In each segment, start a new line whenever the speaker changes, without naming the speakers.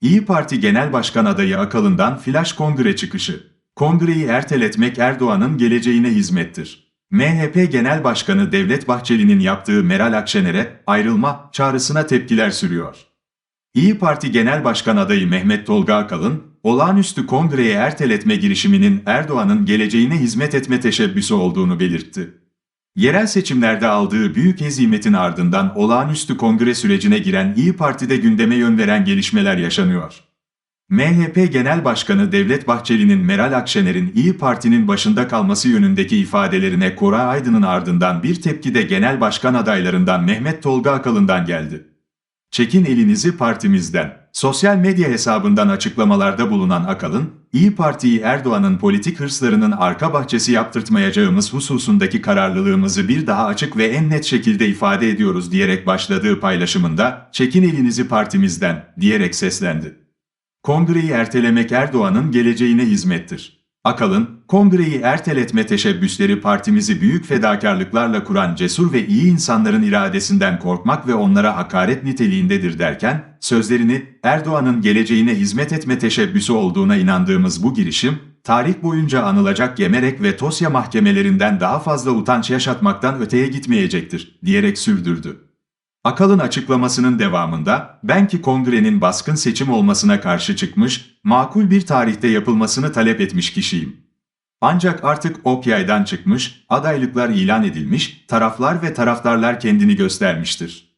İyi Parti Genel Başkan adayı Akalın'dan flash kongre çıkışı. Kongreyi erteletmek Erdoğan'ın geleceğine hizmettir. MHP Genel Başkanı Devlet Bahçeli'nin yaptığı Meral Akşener'e ayrılma çağrısına tepkiler sürüyor. İyi Parti Genel Başkan adayı Mehmet Tolga Akalın, olağanüstü kongreyi erteletme girişiminin Erdoğan'ın geleceğine hizmet etme teşebbüsü olduğunu belirtti. Yerel seçimlerde aldığı büyük hezimetin ardından olağanüstü kongre sürecine giren İyi Parti'de gündeme yön veren gelişmeler yaşanıyor. MHP Genel Başkanı Devlet Bahçeli'nin Meral Akşener'in İyi Parti'nin başında kalması yönündeki ifadelerine Koray Aydın'ın ardından bir tepki de genel başkan adaylarından Mehmet Tolga Akalın'dan geldi. Çekin elinizi partimizden. Sosyal medya hesabından açıklamalarda bulunan Akalın, İyi Parti'yi Erdoğan'ın politik hırslarının arka bahçesi yaptırtmayacağımız hususundaki kararlılığımızı bir daha açık ve en net şekilde ifade ediyoruz diyerek başladığı paylaşımında, çekin elinizi partimizden diyerek seslendi. Kongreyi ertelemek Erdoğan'ın geleceğine hizmettir. Akalın, kongreyi erteletme teşebbüsleri partimizi büyük fedakarlıklarla kuran cesur ve iyi insanların iradesinden korkmak ve onlara hakaret niteliğindedir derken, sözlerini Erdoğan'ın geleceğine hizmet etme teşebbüsü olduğuna inandığımız bu girişim, tarih boyunca anılacak Gemerek ve Tosya mahkemelerinden daha fazla utanç yaşatmaktan öteye gitmeyecektir, diyerek sürdürdü. Akalın açıklamasının devamında, ben ki kongrenin baskın seçim olmasına karşı çıkmış, makul bir tarihte yapılmasını talep etmiş kişiyim. Ancak artık ok yaydan çıkmış, adaylıklar ilan edilmiş, taraflar ve taraftarlar kendini göstermiştir.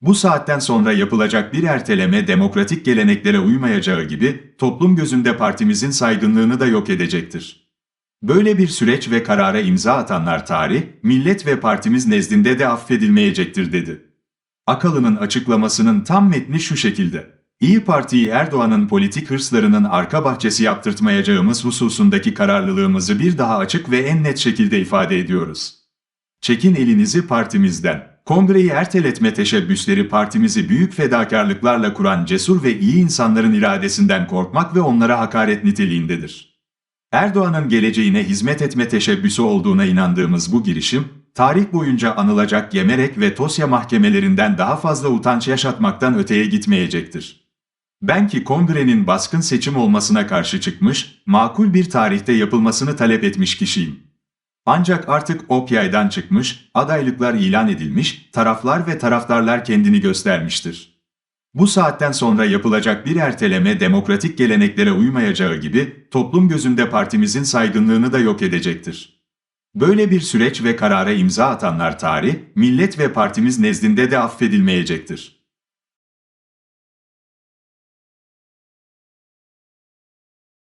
Bu saatten sonra yapılacak bir erteleme demokratik geleneklere uymayacağı gibi toplum gözünde partimizin saygınlığını da yok edecektir. Böyle bir süreç ve karara imza atanlar tarih, millet ve partimiz nezdinde de affedilmeyecektir dedi. Akalı'nın açıklamasının tam metni şu şekilde. İyi Parti'yi Erdoğan'ın politik hırslarının arka bahçesi yaptırtmayacağımız hususundaki kararlılığımızı bir daha açık ve en net şekilde ifade ediyoruz. Çekin elinizi partimizden. Kongreyi erteletme teşebbüsleri partimizi büyük fedakarlıklarla kuran cesur ve iyi insanların iradesinden korkmak ve onlara hakaret niteliğindedir. Erdoğan'ın geleceğine hizmet etme teşebbüsü olduğuna inandığımız bu girişim, tarih boyunca anılacak Gemerek ve Tosya mahkemelerinden daha fazla utanç yaşatmaktan öteye gitmeyecektir. Ben ki kongrenin baskın seçim olmasına karşı çıkmış, makul bir tarihte yapılmasını talep etmiş kişiyim. Ancak artık ok yaydan çıkmış, adaylıklar ilan edilmiş, taraflar ve taraftarlar kendini göstermiştir. Bu saatten sonra yapılacak bir erteleme demokratik geleneklere uymayacağı gibi toplum gözünde partimizin saygınlığını da yok edecektir. Böyle bir süreç ve karara imza atanlar tarih, millet ve partimiz nezdinde de affedilmeyecektir.